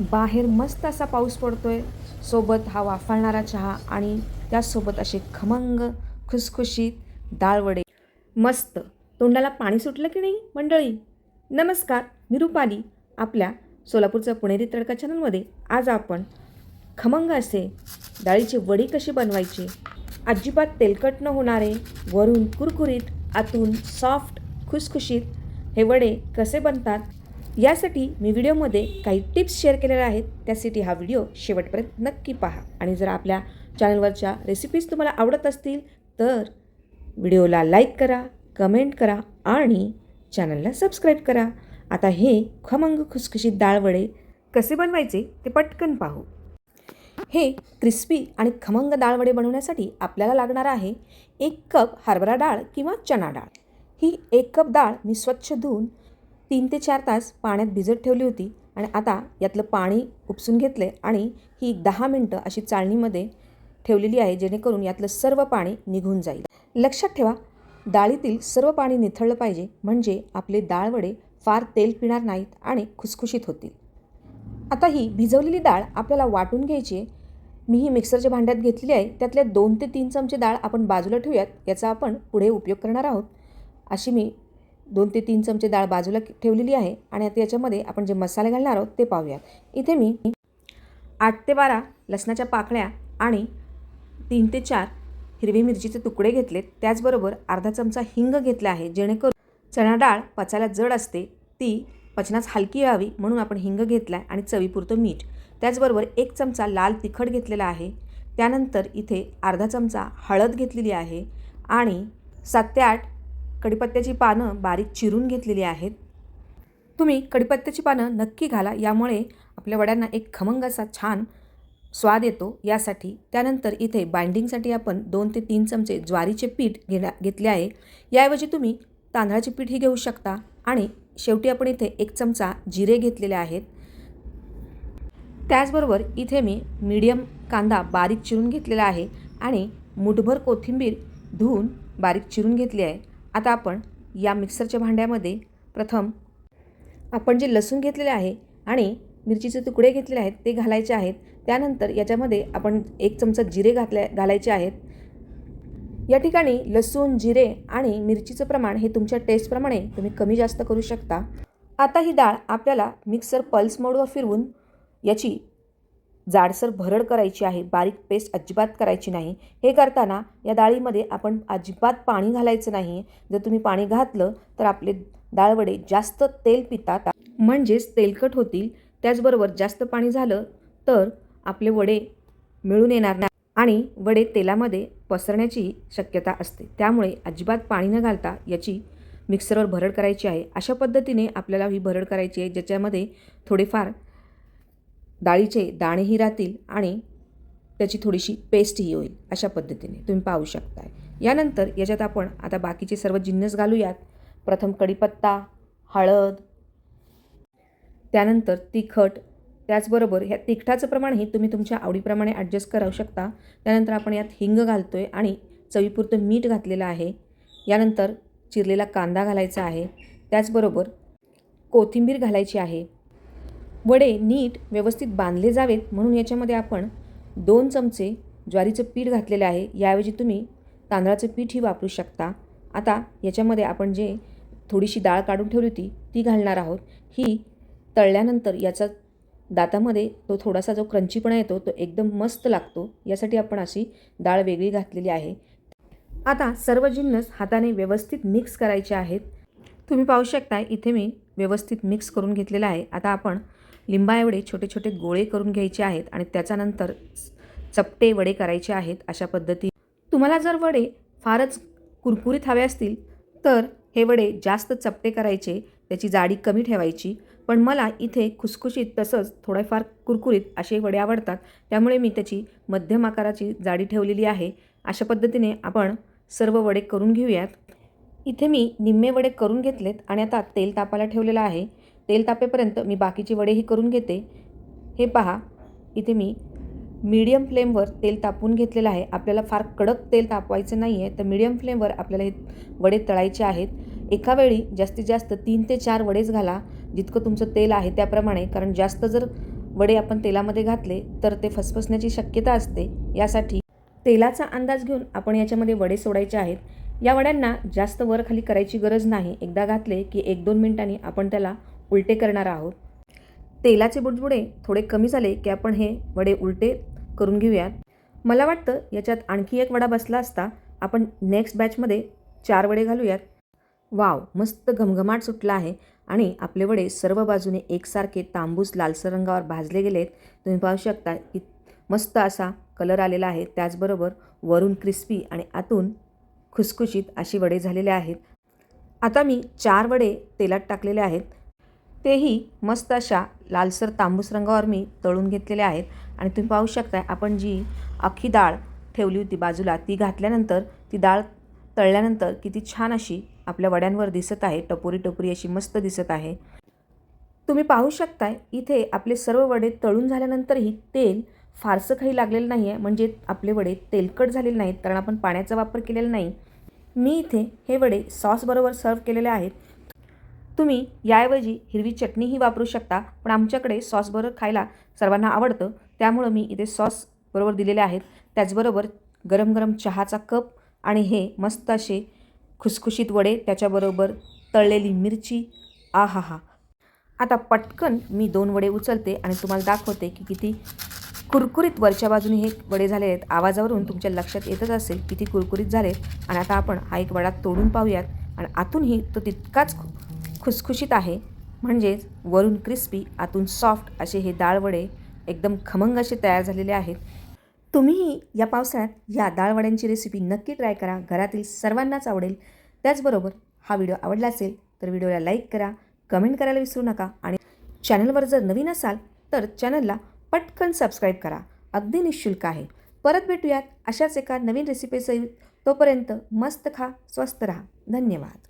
बाहेर मस्त असा पाऊस पडतोय. सोबत हा वाफाळणारा चहा आणि त्याचसोबत असे खमंग खुसखुशीत डाळवडे मस्त. तोंडाला पाणी सुटलं की नाही मंडळी? नमस्कार मी रुपाली. आपल्या सोलापूरचं पुणेरी तडका चॅनलमध्ये आज आपण खमंग असे डाळीचे वडी कशी बनवायची? अजिबात तेलकट न होणारे वरून कुरकुरीत आतून सॉफ्ट खुसखुशीत हे वडे कसे बनतात? यासाठी मी व्हिडिओमध्ये काही टिप्स शेअर केलेल्या आहेत. त्यासाठी हा व्हिडिओ शेवटपर्यंत नक्की पहा. आणि जर आपल्या चॅनलवरच्या रेसिपीज तुम्हाला आवडत असतील तर व्हिडिओला लाईक करा कमेंट करा आणि चॅनलला सबस्क्राईब करा. आता हे खमंग खुसखुशीत डाळवडे कसे बनवायचे ते पटकन पाहू. हे क्रिस्पी आणि खमंग डाळवडे बनवण्यासाठी आपल्याला लागणार आहे एक कप हरभरा डाळ किंवा चणा डाळ. ही एक कप डाळ मी स्वच्छ धुवून तीन ते चार तास पाण्यात भिजत ठेवली होती आणि आता यातलं पाणी उपसून घेतलं आहे आणि ही दहा मिनटं अशी चाळणीमध्ये ठेवलेली आहे जेणेकरून यातलं सर्व पाणी निघून जाईल. लक्षात ठेवा डाळीतील सर्व पाणी निथळलं पाहिजे म्हणजे आपले डाळवडे फार तेल पिणार नाहीत आणि खुसखुशीत होतील. आता ही भिजवलेली डाळ आपल्याला वाटून घ्यायची आहे. मी ही मिक्सरच्या भांड्यात घेतली आहे. त्यातल्या दोन ते तीन चमचे डाळ आपण बाजूला ठेवूयात याचा आपण पुढे उपयोग करणार आहोत. अशी मी दोन ते तीन चमचे डाळ बाजूला ठेवलेली आहे आणि आता याच्यामध्ये आपण जे मसाले घालणार आहोत ते पाहूयात. इथे मी आठ ते बारा लसणाच्या पाकळ्या आणि तीन ते चार हिरवी मिरचीचे तुकडे घेतलेत. त्याचबरोबर अर्धा चमचा हिंग घेतला आहे जेणेकरून चणा डाळ पचायला जड असते ती पचनास हलकी व्हावी म्हणून आपण हिंग घेतला आहे आणि चवीपुरतं मीठ. त्याचबरोबर एक चमचा लाल तिखट घेतलेला आहे. त्यानंतर इथे अर्धा चमचा हळद घेतलेली आहे आणि सात ते आठ कडीपत्त्याची पानं बारीक चिरून घेतलेली आहेत. तुम्ही कडीपत्त्याची पानं नक्की घाला यामुळे आपल्या वड्यांना एक खमंग असा छान स्वाद येतो. यासाठी त्यानंतर इथे बाइंडिंगसाठी आपण दोन ते तीन चमचे ज्वारीचे पीठ घेण्या घेतले आहे. याऐवजी तुम्ही तांदळाचे पीठही घेऊ शकता आणि शेवटी आपण इथे एक चमचा जिरे घेतलेले आहेत. त्याचबरोबर इथे मी मीडियम कांदा बारीक चिरून घेतलेला आहे आणि मुठभर कोथिंबीर धुवून बारीक चिरून घेतली आहे. आता आपण या मिक्सरच्या भांड्यामध्ये प्रथम आपण जे लसूण घेतलेले आहे आणि मिरचीचे तुकडे घेतलेले आहेत ते घालायचे आहेत. त्यानंतर याच्यामध्ये आपण एक चमचा जिरे घातल्या घालायचे आहेत. या ठिकाणी लसूण जिरे आणि मिरचीचं प्रमाण हे तुमच्या टेस्टप्रमाणे तुम्ही कमी जास्त करू शकता. आता ही डाळ आपल्याला मिक्सर पल्स मोडवर फिरवून याची जाडसर भरड करायची आहे बारीक पेस्ट अजिबात करायची नाही. हे करताना या डाळीमध्ये आपण अजिबात पाणी घालायचं नाही. जर तुम्ही पाणी घातलं तर आपले डाळवडे जास्त तेल पितात. म्हणजेच तेलकट होतील. त्याचबरोबर जास्त पाणी झालं तर आपले वडे मिळून येणार नाही आणि वडे तेलामध्ये पसरण्याची शक्यता असते. त्यामुळे अजिबात पाणी न घालता याची मिक्सरवर भरड करायची आहे. अशा पद्धतीने आपल्याला ही भरड करायची आहे ज्याच्यामध्ये थोडेफार डाळीचे दाणेही राहतील आणि त्याची थोडीशी पेस्टही होईल अशा पद्धतीने. तुम्ही पाहू शकताय. यानंतर याच्यात आपण आता बाकीचे सर्व जिन्नस घालूयात. प्रथम कढीपत्ता हळद त्यानंतर तिखट. त्याचबरोबर ह्या तिखटाचं प्रमाणही तुम्ही तुमच्या आवडीप्रमाणे ॲडजस्ट करू शकता. त्यानंतर आपण यात हिंग घालतो आहे आणि चवीपुरतं मीठ घातलेलं आहे. यानंतर चिरलेला कांदा घालायचा आहे. त्याचबरोबर कोथिंबीर घालायची आहे. वडे नीट व्यवस्थित बांधले जावेत म्हणून याच्यामध्ये आपण दोन चमचे ज्वारीचं पीठ घातलेलं आहे. याऐवजी तुम्ही तांदळाचं पीठही वापरू शकता. आता याच्यामध्ये आपण जे थोडीशी डाळ काढून ठेवली होती ती घालणार आहोत. ही तळल्यानंतर याचा दातामध्ये तो थोडासा जो क्रंचीपणा येतो तो एकदम मस्त लागतो. यासाठी आपण अशी डाळ वेगळी घातलेली आहे. आता सर्व जिन्नस हाताने व्यवस्थित मिक्स करायचे आहेत. तुम्ही पाहू शकता इथे मी व्यवस्थित मिक्स करून घेतलेलं आहे. आता आपण लिंबा एवढे छोटे छोटे गोळे करून घ्यायचे आहेत आणि त्याच्यानंतर चपटे वडे करायचे आहेत अशा पद्धती तुम्हाला जर वडे फारच कुरकुरीत हवे असतील तर हे वडे जास्त चपटे करायचे त्याची जाडी कमी ठेवायची. पण मला इथे खुसखुशीत तसंच थोडेफार कुरकुरीत असे वडे आवडतात त्यामुळे मी त्याची मध्यम आकाराची जाडी ठेवलेली आहे. अशा पद्धतीने आपण सर्व वडे करून घेऊयात. इथे मी निम्मे वडे करून घेतलेत आणि आता तेल तापायला ठेवलेलं आहे. तेल तापेपर्यंत मी बाकीची वडेही करून घेते. हे पहा इथे मी मीडियम फ्लेमवर तेल तापून घेतलेलं आहे. आपल्याला फार कडक तेल तापवायचं नाही आहे तर मीडियम फ्लेमवर आपल्याला हे वडे तळायचे आहेत. एका वेळी जास्तीत जास्त तीन ते चार वडेच घाला जितकं तुमचं तेल आहे त्याप्रमाणे. कारण जास्त जर वडे आपण तेलामध्ये घातले तर ते फसफसण्याची शक्यता असते. यासाठी तेलाचा अंदाज घेऊन आपण याच्यामध्ये वडे सोडायचे आहेत. या वड्यांना जास्त वर खाली करायची गरज नाही. एकदा घातले की एक दोन मिनिटांनी आपण त्याला उलटे करणार आहोत. तेलाचे बुडबुडे थोडे कमी झाले की आपण हे वडे उलटे करून घेऊयात. मला वाटतं याच्यात आणखी एक वडा बसला असता आपण नेक्स्ट बॅचमध्ये चार वडे घालूयात. वाव मस्त घमघमाट सुटला आहे आणि आपले वडे सर्व बाजूने एकसारखे तांबूस लालसर रंगावर भाजले गेलेत. तुम्ही पाहू शकता की मस्त असा कलर आलेला आहे. त्याचबरोबर वरून क्रिस्पी आणि आतून खुसखुशीत अशी वडे झालेले आहेत. आता मी चार वडे तेलात टाकलेले आहेत. तेही मस्त अशा लालसर तांबूस रंगावर मी तळून घेतलेले आहेत. आणि तुम्ही पाहू शकता आपण जी अख्खी डाळ ठेवली होती बाजूला ती घातल्यानंतर ती डाळ तळल्यानंतर किती छान अशी आपल्या वड्यांवर दिसत आहे टपोरी टपोरी अशी मस्त दिसत आहे. तुम्ही पाहू शकताय इथे आपले सर्व वडे तळून झाल्यानंतरही तेल फारसं काही लागलेलं नाही आहे म्हणजे आपले वडे तेलकट झालेले नाहीत कारण आपण पाण्याचा वापर केलेला नाही. मी इथे हे वडे सॉसबरोबर सर्व केलेले आहेत. तुम्ही याऐवजी हिरवी चटणीही वापरू शकता पण आमच्याकडे सॉसबरोबर खायला सर्वांना आवडतं. त्यामुळं मी इथे सॉस बरोबर दिलेले आहेत. त्याचबरोबर गरम गरम चहाचा कप आणि हे मस्त असे खुसखुशीत वडे त्याच्याबरोबर तळलेली मिरची. आ हा हा आता पटकन मी दोन वडे उचलते आणि तुम्हाला दाखवते की किती कुरकुरीत वरच्या बाजूने हे वडे झाले आहेत. आवाजावरून तुमच्या लक्षात येतच असेल किती कुरकुरीत झाले आणि आता आपण हा एक वडा तोडून पाहूयात. आणि आतूनही तो तितकाच खुसखुशीत आहे. म्हणजेच वरून क्रिस्पी आतून सॉफ्ट असे हे डाळवडे एकदम खमंग असे तयार झालेले आहेत. तुम्हीही या पावसाळ्यात या डाळवड्यांची रेसिपी नक्की ट्राय करा. घरातील सर्वांनाच आवडेल. त्याचबरोबर हा व्हिडिओ आवडला असेल तर व्हिडिओला लाईक करा कमेंट करायला विसरू नका आणि चॅनलवर जर नवीन असाल तर चॅनलला पटकन सबस्क्राईब करा. अगदी निशुल्क आहे. परत भेटूयात अशाच एका नवीन रेसिपीसहित तोपर्यंत मस्त खा स्वस्त रहा. धन्यवाद.